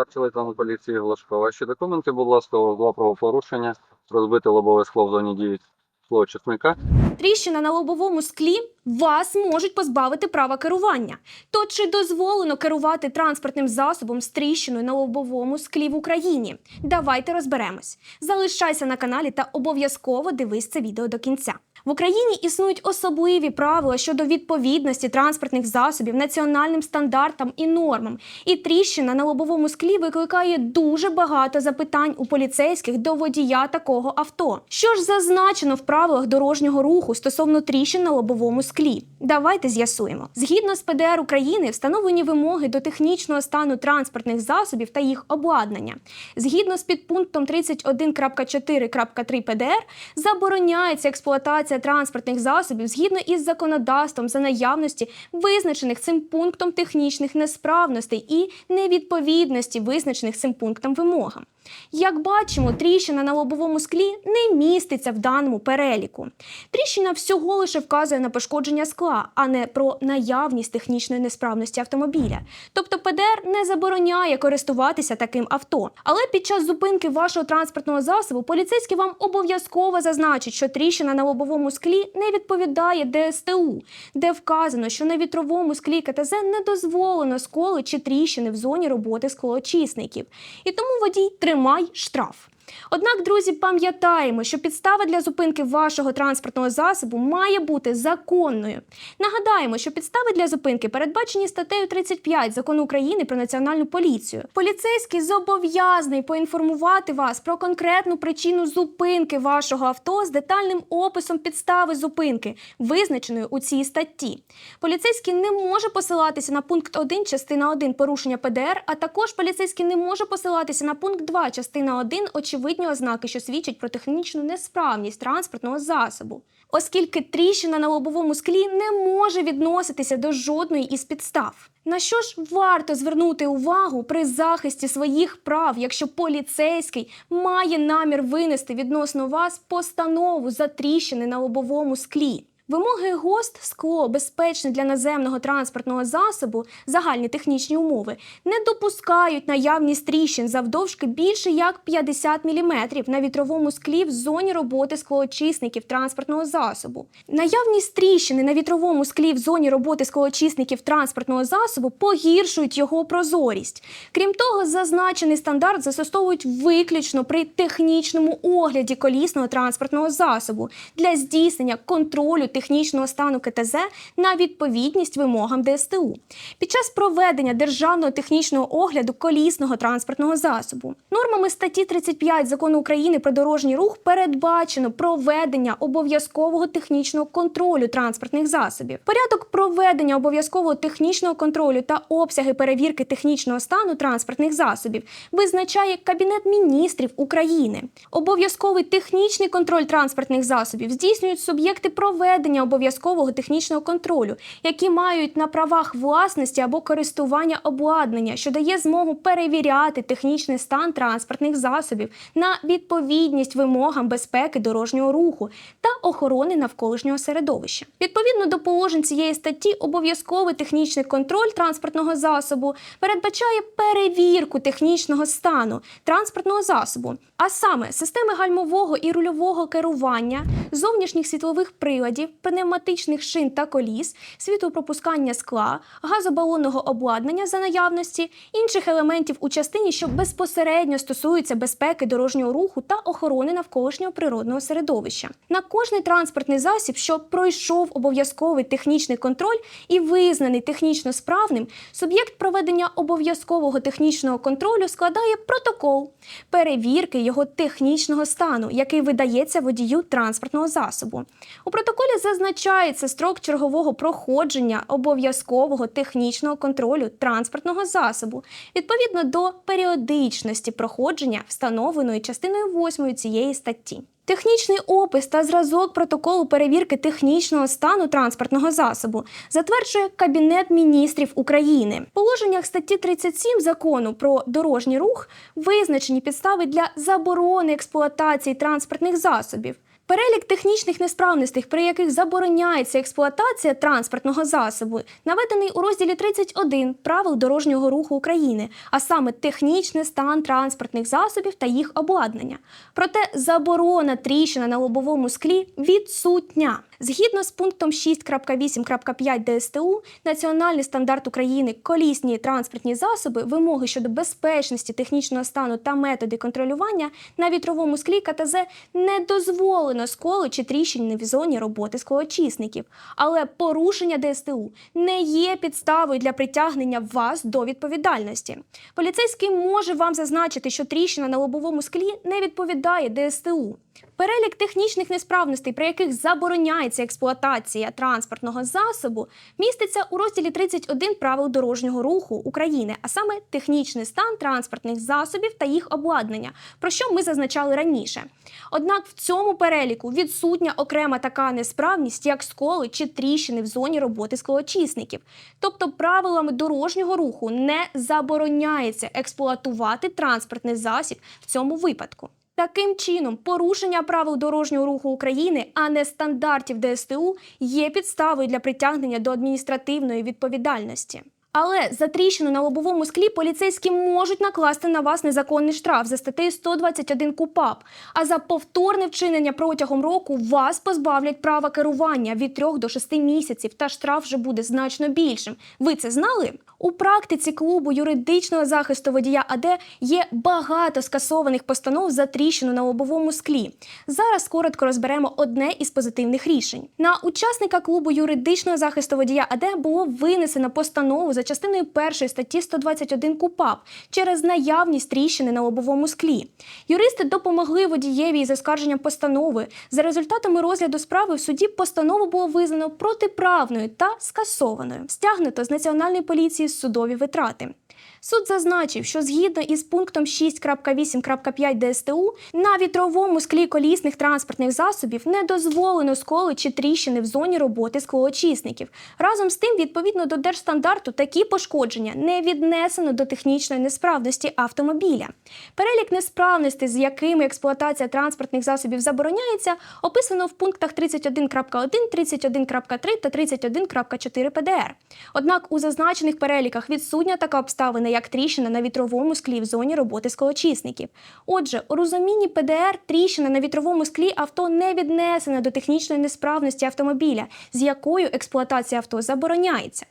старший лейтенант поліції Глашко. Ваші документи, будь ласка, два правопорушення, розбите лобове скло в зоні дії злоочисника. Тріщина на лобовому склі вас можуть позбавити права керування. То чи дозволено керувати транспортним засобом з тріщиною на лобовому склі в Україні? Давайте розберемось. Залишайся на каналі та обов'язково дивись це відео до кінця. В Україні існують особливі правила щодо відповідності транспортних засобів національним стандартам і нормам. І тріщина на лобовому склі викликає дуже багато запитань у поліцейських до водія такого авто. Що ж зазначено в правилах дорожнього руху стосовно тріщин на лобовому склі? Давайте з'ясуємо. Згідно з ПДР України, встановлені вимоги до технічного стану транспортних засобів та їх обладнання. Згідно з підпунктом 31.4.3 ПДР забороняється експлуатація транспортних засобів згідно із законодавством за наявності визначених цим пунктом технічних несправностей і невідповідності визначених цим пунктом вимогам. Як бачимо, тріщина на лобовому склі не міститься в даному переліку. Тріщина всього лише вказує на пошкодження скла, а не про наявність технічної несправності автомобіля. Тобто ПДР не забороняє користуватися таким авто. Але під час зупинки вашого транспортного засобу поліцейський вам обов'язково зазначить, що тріщина на лобовому склі не відповідає ДСТУ, де вказано, що на вітровому склі КТЗ не дозволено сколи чи тріщини в зоні роботи склоочисників. І тому водій тримай штраф. Однак, друзі, пам'ятаємо, що підстава для зупинки вашого транспортного засобу має бути законною. Нагадаємо, що підстави для зупинки передбачені статтею 35 закону України про національну поліцію. Поліцейський зобов'язаний поінформувати вас про конкретну причину зупинки вашого авто з детальним описом підстави зупинки, визначеної у цій статті. Поліцейський не може посилатися на пункт 1 частина 1 порушення ПДР, а також поліцейський не може посилатися на пункт 2 частина 1 очевидні ознаки, що свідчать про технічну несправність транспортного засобу. Оскільки тріщина на лобовому склі не може відноситися до жодної із підстав. На що ж варто звернути увагу при захисті своїх прав, якщо поліцейський має намір винести відносно вас постанову за тріщини на лобовому склі? Вимоги ГОСТ скло безпечне для наземного транспортного засобу, загальні технічні умови, не допускають наявність тріщин завдовжки більше як 50 мм на вітровому склі в зоні роботи склоочисників транспортного засобу. Наявність тріщини на вітровому склі в зоні роботи склоочисників транспортного засобу погіршують його прозорість. Крім того, зазначений стандарт застосовують виключно при технічному огляді колісного транспортного засобу для здійснення контролю технічного стану КТЗ на відповідність вимогам ДСТУ під час проведення державного технічного огляду колісного транспортного засобу. Нормами статті 35 закону України про дорожній рух передбачено проведення обов'язкового технічного контролю транспортних засобів. Порядок проведення обов'язкового технічного контролю та обсяги перевірки технічного стану транспортних засобів визначає Кабінет міністрів України. Обов'язковий технічний контроль транспортних засобів здійснюють суб'єкти проведення обов'язкового технічного контролю, які мають на правах власності або користування обладнання, що дає змогу перевіряти технічний стан транспортних засобів на відповідність вимогам безпеки дорожнього руху та охорони навколишнього середовища. Відповідно до положень цієї статті, обов'язковий технічний контроль транспортного засобу передбачає перевірку технічного стану транспортного засобу, а саме системи гальмового і рульового керування, зовнішніх світлових приладів, пневматичних шин та коліс, світлопропускання скла, газобалонного обладнання за наявності, інших елементів у частині, що безпосередньо стосуються безпеки дорожнього руху та охорони навколишнього природного середовища. На кожний транспортний засіб, що пройшов обов'язковий технічний контроль і визнаний технічно справним, суб'єкт проведення обов'язкового технічного контролю складає протокол перевірки його технічного стану, який видається водію транспортного засобу. У протоколі зазначається строк чергового проходження обов'язкового технічного контролю транспортного засобу відповідно до періодичності проходження, встановленої частиною 8 цієї статті. Технічний опис та зразок протоколу перевірки технічного стану транспортного засобу затверджує Кабінет міністрів України. В положеннях статті 37 закону про дорожній рух визначені підстави для заборони експлуатації транспортних засобів. Перелік технічних несправностей, при яких забороняється експлуатація транспортного засобу, наведений у розділі 31 правил дорожнього руху України, а саме технічний стан транспортних засобів та їх обладнання. Проте заборона тріщина на лобовому склі відсутня. Згідно з пунктом 6.8.5 ДСТУ, Національний стандарт України колісні транспортні засоби, вимоги щодо безпечності технічного стану та методи контролювання на вітровому склі КТЗ не дозволено сколу чи тріщини в зоні роботи склоочисників. Але порушення ДСТУ не є підставою для притягнення вас до відповідальності. Поліцейський може вам зазначити, що тріщина на лобовому склі не відповідає ДСТУ. Перелік технічних несправностей, при яких забороняється експлуатація транспортного засобу, міститься у розділі 31 правил дорожнього руху України, а саме технічний стан транспортних засобів та їх обладнання, про що ми зазначали раніше. Однак в цьому переліку відсутня окрема така несправність, як сколи чи тріщини в зоні роботи склоочисників. Тобто правилами дорожнього руху не забороняється експлуатувати транспортний засіб в цьому випадку. Таким чином, порушення правил дорожнього руху України, а не стандартів ДСТУ, є підставою для притягнення до адміністративної відповідальності. Але за тріщину на лобовому склі поліцейські можуть накласти на вас незаконний штраф за статтею 121 КУПАП. А за повторне вчинення протягом року вас позбавлять права керування від 3 до 6 місяців, та штраф вже буде значно більшим. Ви це знали? У практиці клубу юридичного захисту водія АД є багато скасованих постанов за тріщину на лобовому склі. Зараз коротко розберемо одне із позитивних рішень. На учасника клубу юридичного захисту водія АД було винесено постанову за частиною першої статті 121 КУПАП через наявність тріщини на лобовому склі. Юристи допомогли водієві із оскарженням постанови. За результатами розгляду справи в суді постанову було визнано протиправною та скасованою. Стягнуто з національної поліції судові витрати. Суд зазначив, що згідно із пунктом 6.8.5 ДСТУ на вітровому склі колісних транспортних засобів не дозволено сколи чи тріщини в зоні роботи склоочисників. Разом з тим, відповідно до держстандарту, такі пошкодження не віднесено до технічної несправності автомобіля. Перелік несправностей, з якими експлуатація транспортних засобів забороняється, описано в пунктах 31.1, 31.3 та 31.4 ПДР. Однак у зазначених переліках відсутня така обставина, як тріщина на вітровому склі в зоні роботи склоочисників. Отже, у розумінні ПДР тріщина на вітровому склі авто не віднесена до технічної несправності автомобіля, з якою експлуатація авто забороняється.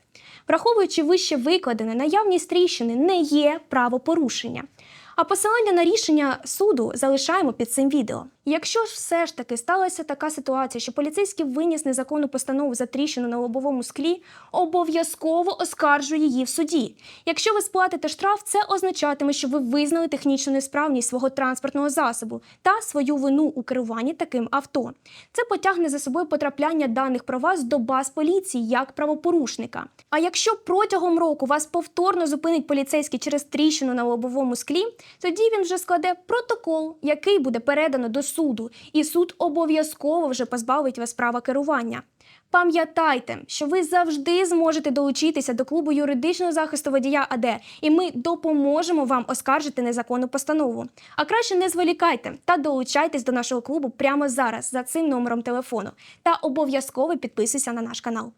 Враховуючи вище викладене, наявність тріщини не є правопорушення. А посилання на рішення суду залишаємо під цим відео. Якщо ж все ж таки сталася така ситуація, що поліцейський виніс незаконну постанову за тріщину на лобовому склі, обов'язково оскаржує її в суді. Якщо ви сплатите штраф, це означатиме, що ви визнали технічну несправність свого транспортного засобу та свою вину у керуванні таким авто. Це потягне за собою потрапляння даних про вас до баз поліції як правопорушника. А якщо протягом року вас повторно зупинить поліцейський через тріщину на лобовому склі, тоді він вже складе протокол, який буде передано до суду, і суд обов'язково вже позбавить вас права керування. Пам'ятайте, що ви завжди зможете долучитися до клубу юридичного захисту водія АД, і ми допоможемо вам оскаржити незаконну постанову. А краще не зволікайте та долучайтесь до нашого клубу прямо зараз за цим номером телефону. Та обов'язково підписуйся на наш канал.